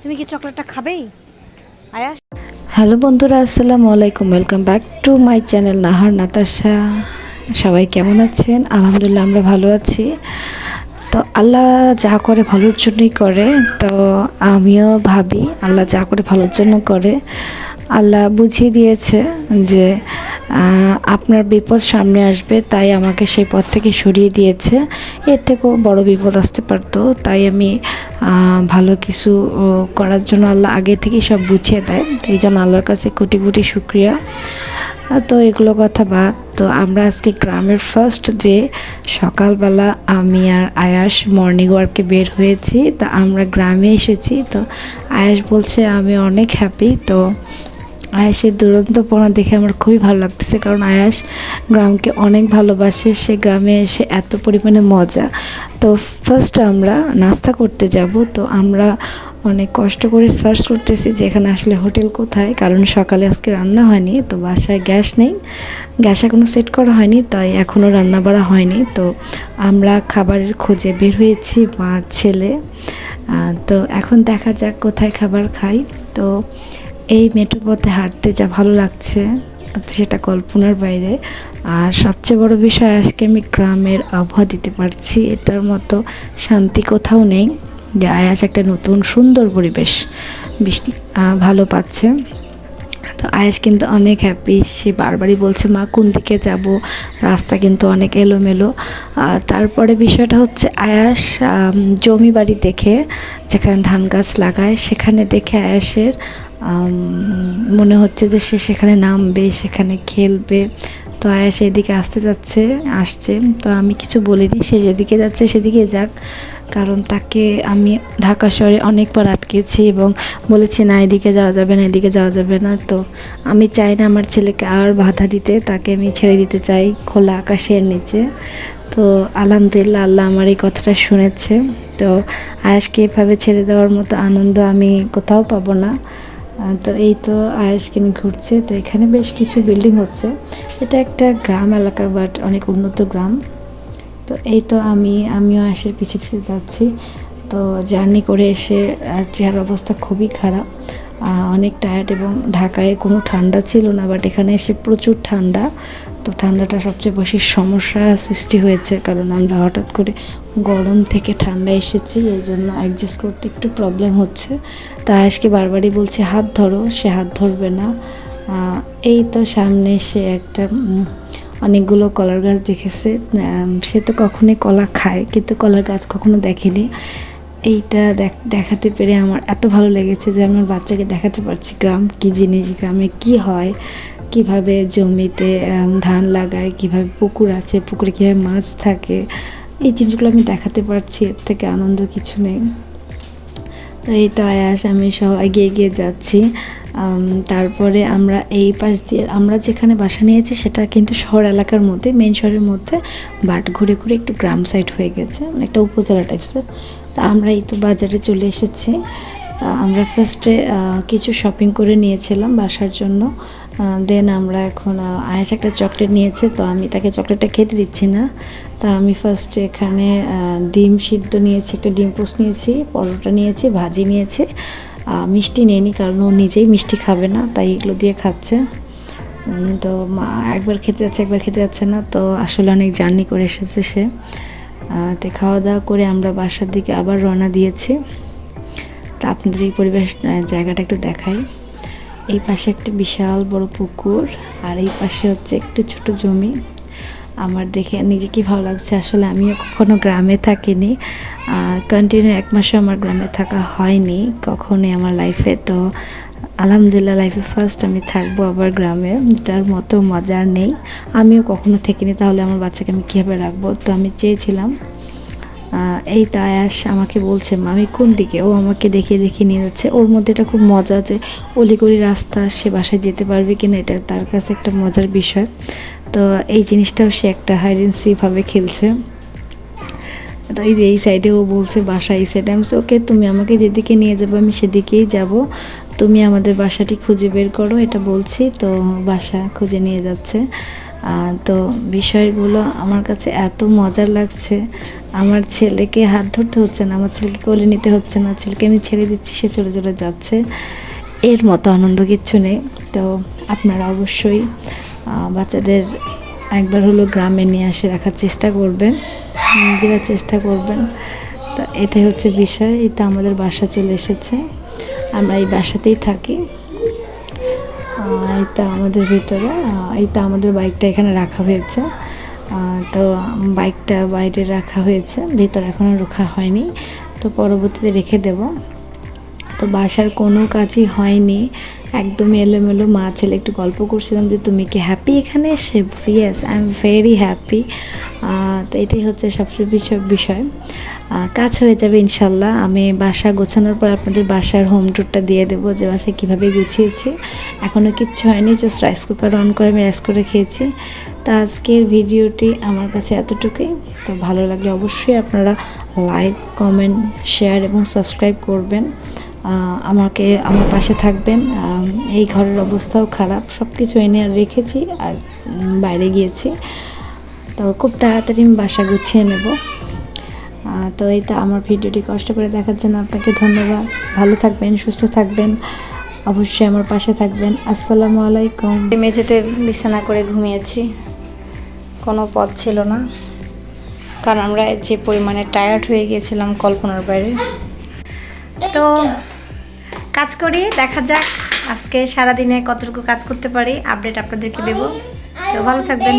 তুমি কি চকলেটটা খাবেই আয়াস? হ্যালো বন্ধুরা, আসসালামু আলাইকুম। Welcome back to my channel Nahar, Natasha. সবাই কেমন আছেন? আলহামদুলিল্লাহ, আমরা ভালো আছি। তো আল্লাহ যা করে ভালোর জন্যই করে। তো আমিও ভাবি, আল্লাহ যা করে ভালোর জন্য করে। আল্লাহ বুঝিয়ে দিয়েছে যে আপনার বিপদ সামনে আসবে, তাই আমাকে সেই পথ থেকে সরিয়ে দিয়েছে। এর থেকেও বড় বিপদ আসতে পারতো, তাই আমি ভালো কিছু করার জন্য আল্লাহ আগে থেকেই সব বুঝিয়ে দেয়। এই জন্য আল্লাহর কাছে কোটি কোটি শুক্রিয়া। তো এগুলো কথা বাদ, তো আমরা আজকে গ্রামের ফার্স্ট যে সকালবেলা আমি আর আয়াস মর্নিং ওয়ার্কে বের হয়েছি, তা আমরা গ্রামে এসেছি। তো আয়াস বলছে, আমি অনেক হ্যাপি তো আয়াসের দুরন্তপনা দেখে আমার খুবই ভালো লাগতেছে, কারণ আয়াস গ্রামকে অনেক ভালোবাসে, সে গ্রামে এসে এত পরিমাণে মজা। তো ফার্স্ট আমরা নাস্তা করতে যাব, তো আমরা অনেক কষ্ট করে সার্চ করতেছি যে এখানে আসলে হোটেল কোথায়, কারণ সকালে আজকে রান্না হয়নি, তো বাসায় গ্যাস নেই। গ্যাস এখনও সেট করা হয়নি, তাই এখনও রান্না বাড়া হয়নি। তো আমরা খাবারের খোঁজে বের হয়েছি, মা, ছেলে। তো এখন দেখা যাক কোথায় খাবার খাই। তো এই মেট্রো পথে হাঁটতে যা ভালো লাগছে সেটা কল্পনার বাইরে। আর সবচেয়ে বড় বিষয়, আজকে আমি গ্রামের আবহাওয়া দিতে পারছি, এটার মতো শান্তি কোথাও নেই। যে আয়াস একটা নতুন সুন্দর পরিবেশ বিশ- ভালো পাচ্ছে। তো আয়াস কিন্তু অনেক হ্যাপি সে বারবারই বলছে, মা, কোন দিকে যাব? রাস্তা কিন্তু অনেক এলোমেলো। তারপরে বিষয়টা হচ্ছে, আয়াস জমি বাড়ি দেখে, যেখানে ধান গাছ লাগায়, সেখানে দেখে আয়াসের মনে হচ্ছে যে সে সেখানে নামবে, সেখানে খেলবে। তো আয়াস এদিকে আসতে যাচ্ছে, আসছে। তো আমি কিছু বলিনি, সে যেদিকে যাচ্ছে সেদিকে যাক। কারণ তাকে আমি ঢাকা শহরে অনেকবার আটকেছি এবং বলেছি, না, এদিকে যাওয়া যাবে না, এদিকে যাওয়া যাবে না। তো আমি চাই না আমার ছেলেকে আর বাধা দিতে, তাকে আমি ছেড়ে দিতে চাই খোলা আকাশের নিচে। তো আলহামদুলিল্লাহ, আল্লাহ আমার এই কথাটা শুনেছে। তো আয়াসকে এভাবে ছেড়ে দেওয়ার মতো আনন্দ আমি কোথাও পাবো না। তো এই তো আয়াসকিন ঘুরছে, তো এখানে বেশ কিছু বিল্ডিং হচ্ছে। এটা একটা গ্রাম এলাকা বাট অনেক উন্নত গ্রাম। তো এই তো আমি, আমিও আয়েসের পিছিয়ে পিছিয়ে যাচ্ছি। তো জার্নি করে এসে চেহার অবস্থা খুবই খারাপ। অনেক টায়ার্ড এবং ঢাকায় কোনো ঠান্ডা ছিল না বাট এখানে এসে প্রচুর ঠান্ডা। তো ঠান্ডাটা সবচেয়ে বেশি সমস্যা সৃষ্টি হয়েছে, কারণ আমরা হঠাৎ করে গরম থেকে ঠান্ডা এসেছি, এই জন্য অ্যাডজাস্ট করতে একটু প্রবলেম হচ্ছে। তা আয়াসকে বারবারই বলছে, হাত ধরো, সে হাত ধরবে না। এই তো সামনে সে একটা অনেকগুলো কলার গাছ দেখেছে। সে তো কখনোই কলা খায়, কিন্তু কলার গাছ কখনো দেখেনি। এইটা দেখ- দেখাতে পেরে আমার এত ভালো লেগেছে যে আমার বাচ্চাকে দেখাতে পারছি গ্রাম, কি জিনিস গ্রামে কি হয়। কীভাবে জমিতে ধান লাগায়, কীভাবে পুকুর আছে, পুকুরে কীভাবে মাছ থাকে, এই জিনিসগুলো আমি দেখাতে পারছি, এর থেকে আনন্দ কিছু নেই। তো এই তো আয়াস, আমি সহ এগিয়ে এগিয়ে যাচ্ছি। তারপরে আমরা এই পাশ দিয়ে, আমরা যেখানে বাসা নিয়েছি, সেটা কিন্তু শহর এলাকার মধ্যে মেন শহরের মধ্যে, বাট ঘুরে ঘুরে একটু গ্রাম সাইড হয়ে গেছে মানে একটা উপজেলা টাইপসের তা আমরা এই তো বাজারে চলে এসেছি। আমরা ফার্স্টে কিছু শপিং করে নিয়েছিলাম বাসার জন্য। দেন আমরা এখন আয়াস একটা চকলেট নিয়েছে, তো আমি তাকে চকলেটটা খেতে দিচ্ছি না। তা আমি ফার্স্টে এখানে ডিম সিদ্ধ নিয়েছি, একটা ডিম পোস্ট নিয়েছি, পরোটা নিয়েছি, ভাজি নিয়েছি। মিষ্টি নিইনি কারণ ও নিজেই মিষ্টি খাবে না, তাই এগুলো দিয়ে খাচ্ছে। তো মা একবার খেতে যাচ্ছে, একবার খেতে যাচ্ছে না, তো আসলে অনেক জার্নি করে এসেছে সে। তো খাওয়া দাওয়া করে আমরা বাসার দিকে আবার রওনা দিয়েছি। তা আপনাদের এই পরিবেশ জায়গাটা একটু দেখাই। এই পাশে একটা বিশাল বড় পুকুর, আর এই পাশে হচ্ছে একটু ছোট জমি। আমার দেখে নিজে কি ভালো লাগছে, আসলে আমিও কখনো গ্রামে থাকিনি। কন্টিনিউ এক মাসে আমার গ্রামে থাকা হয়নি, কখনোই আমার লাইফে তো আলহামদুলিল্লাহ লাইফে ফার্স্ট আমি থাকব আবার গ্রামে যেটার মতো মজার নেই। আমিও কখনো থাকিনি, তাহলে আমার বাচ্চাকে আমি কীভাবে রাখব? তো আমি চেয়েছিলাম এই তাই তায়াস আমাকে বলছে আমি কোন দিকে? ও আমাকে দেখিয়ে দেখিয়ে নিয়ে যাচ্ছে। ওর মধ্যে এটা খুব মজা যে অলিগলি রাস্তা, সে বাসায় যেতে পারবে কিনা, এটা তার কাছে একটা মজার বিষয়। তো এই জিনিসটাও সে একটা হাইডেন্সিভাবে খেলছে। তো এই যে এই সাইডে ও বলছে, বাসা এই সাইডে আমি ওকে, তুমি আমাকে যেদিকে নিয়ে যাব, আমি সেদিকেই যাব। তুমি আমাদের বাসাটি খুঁজে বের করো। এটা বলছি, তো বাসা খুঁজে নিয়ে যাচ্ছে। তো বিষয়গুলো আমার কাছে এত মজার লাগছে। আমার ছেলেকে হাত ধরতে হচ্ছে না, আমার ছেলেকে কোলে নিতে হচ্ছে না, ছেলেকে আমি ছেড়ে দিচ্ছি, সে চলে চলে যাচ্ছে। এর মতো আনন্দ কিচ্ছু নেই। তো আপনারা অবশ্যই বাচ্চাদের একবার হলো গ্রামে নিয়ে আসে রাখার চেষ্টা করবেন, নিজেরা চেষ্টা করবেন। তো এটাই হচ্ছে বিষয়, এই তো আমাদের বাসা চলে এসেছে। আমরা এই বাসাতেই থাকি। এই আমাদের ভিতরে এই তো আমাদের বাইকটা এখানে রাখা হয়েছে। তো বাইকটা বাইরে রাখা হয়েছে, ভিতরে এখনও রাখা হয়নি। তো পরবর্তীতে রেখে দেব। তো বাসার কোনো কাজই হয়নি। একদমই এলোমেলো মা ছেলে, একটু গল্প করছিলাম যে তুমি কি হ্যাপি এখানে? এসে yes I am very happy তো এটাই হচ্ছে সবচেয়ে বিষয় বিষয়। কাজ হয়ে যাবে ইনশাল্লাহ। আমি বাসা গোছানোর পর আপনাদের বাসার হোম ট্যুরটা দিয়ে দেবো যে বাসায় কীভাবে গুছিয়েছি। এখনও কিচ্ছু হয়নি জাস্ট রাইস কুকার অন করে আমি রাইস করে খেয়েছি। তো আজকের ভিডিওটি আমার কাছে এতটুকুই। তো ভালো লাগলে অবশ্যই আপনারা লাইক কমেন্ট শেয়ার এবং সাবস্ক্রাইব করবেন। আমাকে আমার পাশে থাকবেন। এই ঘরের অবস্থাও খারাপ। সব কিছু এনে আর রেখেছি আর বাইরে গিয়েছি। তো খুব তাড়াতাড়ি আমি বাসা গুছিয়ে নেব। তো এই তো আমার ভিডিওটি কষ্ট করে দেখার জন্য আপনাকে ধন্যবাদ। ভালো থাকবেন, সুস্থ থাকবেন। অবশ্যই আমার পাশে থাকবেন। আসসালামু আলাইকুম। মেঝেতে বিছানা করে ঘুমিয়েছি। কোনো পথ ছিল না। কারণ আমরা যে পরিমাণে টায়ার্ড হয়ে গিয়েছিলাম কল্পনার বাইরে। তো কাজ করি দেখা যাক আজকে সারাদিনে কতটুকু কাজ করতে পারি আপডেট আপনাদেরকে দেবো। তো ভালো থাকবেন।